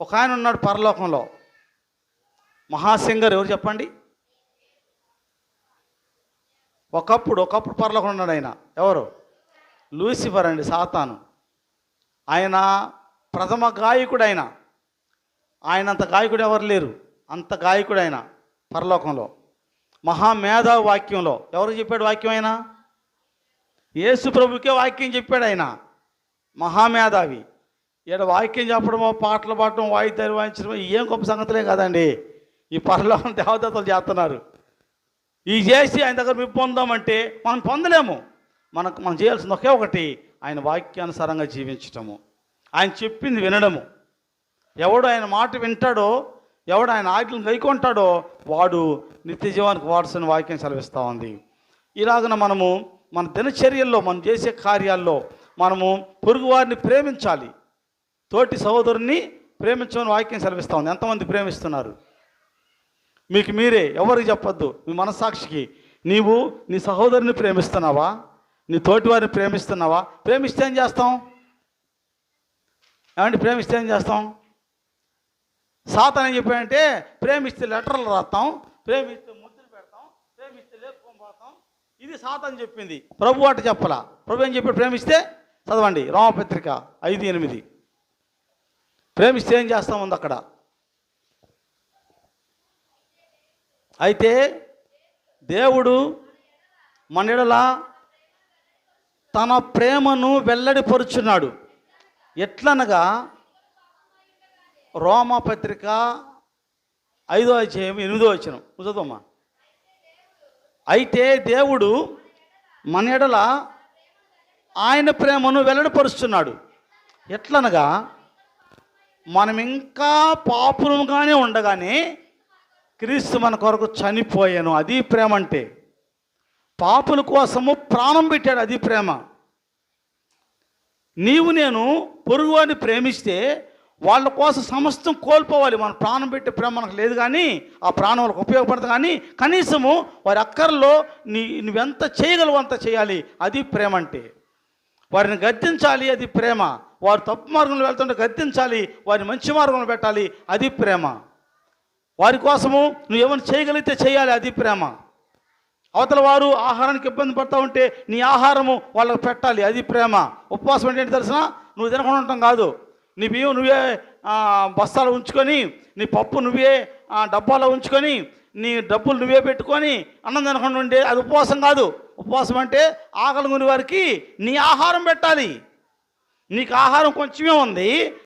ఒక ఆయన ఉన్నాడు పరలోకంలో. మహాసింగర్ ఎవరు చెప్పండి? ఒకప్పుడు ఒకప్పుడు పరలోకం ఉన్నాడు ఆయన. ఎవరు? లూసిఫర్ అండి సాతాను. ఆయన ప్రథమ గాయకుడు ఆయన. ఆయన అంత గాయకుడు ఎవరు లేరు? అంత గాయకుడు ఆయన పరలోకంలో. మహామేధా వాక్యంలో. ఎవరు చెప్పాడు వాక్యం ఆయన? యేసు ప్రభుకే వాక్యం చెప్పాడు ఆయన. మహామేధావి. ఈడ వాక్యం చెప్పడమో పాటలు పాడటం వాయిద్యాలు వాయించడమో ఏం గొప్ప సంగతులే కదండి. ఈ పరలోకం దేవదత్తలు చేస్తున్నారు. ఈ చేసి ఆయన దగ్గర మేము పొందామంటే మనం పొందలేము. మనకు మనం చేయాల్సింది ఒకే ఒకటి ఆయన వాక్యానుసారంగా జీవించటము. ఆయన చెప్పింది వినడము. ఎవడు ఆయన మాట వింటాడో ఎవడు ఆయన ఆజ్ఞలను గైకొంటాడో వాడు నిత్య జీవానికి వాడుసిన వాక్యం సెలవిస్తూ ఉంది. ఇలాగన మనము మన దినచర్యల్లో మనం చేసే కార్యాల్లో మనము పొరుగువారిని ప్రేమించాలి. తోటి సహోదరుని ప్రేమించమని వాక్యం సెలవిస్తూ ఉంది. ఎంతమంది ప్రేమిస్తున్నారు? మీకు మీరే ఎవరికి చెప్పొద్దు. మీ మనసాక్షికి నీవు నీ సహోదరుని ప్రేమిస్తున్నావా? నీ తోటివారిని ప్రేమిస్తున్నావా? ప్రేమిస్తే ఏం చేస్తాం? ఏమంటే ప్రేమిస్తే ఏం చేస్తాం? సాతన్ ఏం చెప్పాడంటే ప్రేమిస్తే లెటర్లు రాస్తాం ప్రేమిస్తే ముద్దులు పెడతాం ప్రేమిస్తే లేపుకొని పోతాం. ఇది సాతన్ చెప్పింది. ప్రభు అట చెప్పలా. ప్రభు ఏం చెప్పాడు? ప్రేమిస్తే చదవండి రామపత్రిక ఐదు ఎనిమిది. ప్రేమిస్తే ఏం చేస్తాం ఉంది అక్కడ? అయితే దేవుడు మన ఎడల తన ప్రేమను వెల్లడిపరుచున్నాడు. ఎట్లనగా రోమపత్రిక ఐదో అధ్యాయం ఎనిమిదో వచ్చిన చదువమ్మా. అయితే దేవుడు మన ఎడల ఆయన ప్రేమను వెల్లడిపరుస్తున్నాడు ఎట్లనగా మనం ఇంకా పాపులంగానే ఉండగానే క్రీస్తు మన కొరకు చనిపోయాను. అది ప్రేమ అంటే. పాపుల కోసము ప్రాణం పెట్టాడు అది ప్రేమ. నీవు నేను పొరుగువాడిని ప్రేమిస్తే వాళ్ళ కోసం సమస్తం కోల్పోవాలి. మనం ప్రాణం పెట్టే ప్రేమ మనకు లేదు కానీ ఆ ప్రాణం వాళ్ళకి ఉపయోగపడదు కానీ కనీసము వారి అక్కర్లో నీ నువ్వెంత చేయగలవు అంత చేయాలి. అది ప్రేమ అంటే. వారిని గద్దించాలి అది ప్రేమ. వారు తప్పు మార్గంలో వెళ్తుంటే గద్దించాలి వారిని మంచి మార్గంలో పెట్టాలి అది ప్రేమ. వారి కోసము నువ్వు ఏమైనా చేయగలిగితే చేయాలి అది ప్రేమ. అవతల వారు ఆహారానికి ఇబ్బంది పడతా ఉంటే నీ ఆహారము వాళ్ళకి పెట్టాలి అది ప్రేమ. ఉపవాసం ఏంటంటే తెలిసిన నువ్వు తినకుండా ఉండటం కాదు. నీ బియ్యం నువ్వే బస్తాలు ఉంచుకొని నీ పప్పు నువ్వే డబ్బాలో ఉంచుకొని నీ డబ్బులు నువ్వే పెట్టుకొని అన్నం తినకుండా ఉండే అది ఉపవాసం కాదు. ఉపవాసం అంటే ఆకలి కొని వారికి నీ ఆహారం పెట్టాలి. నీకు ఆహారం కొంచెమే ఉంది.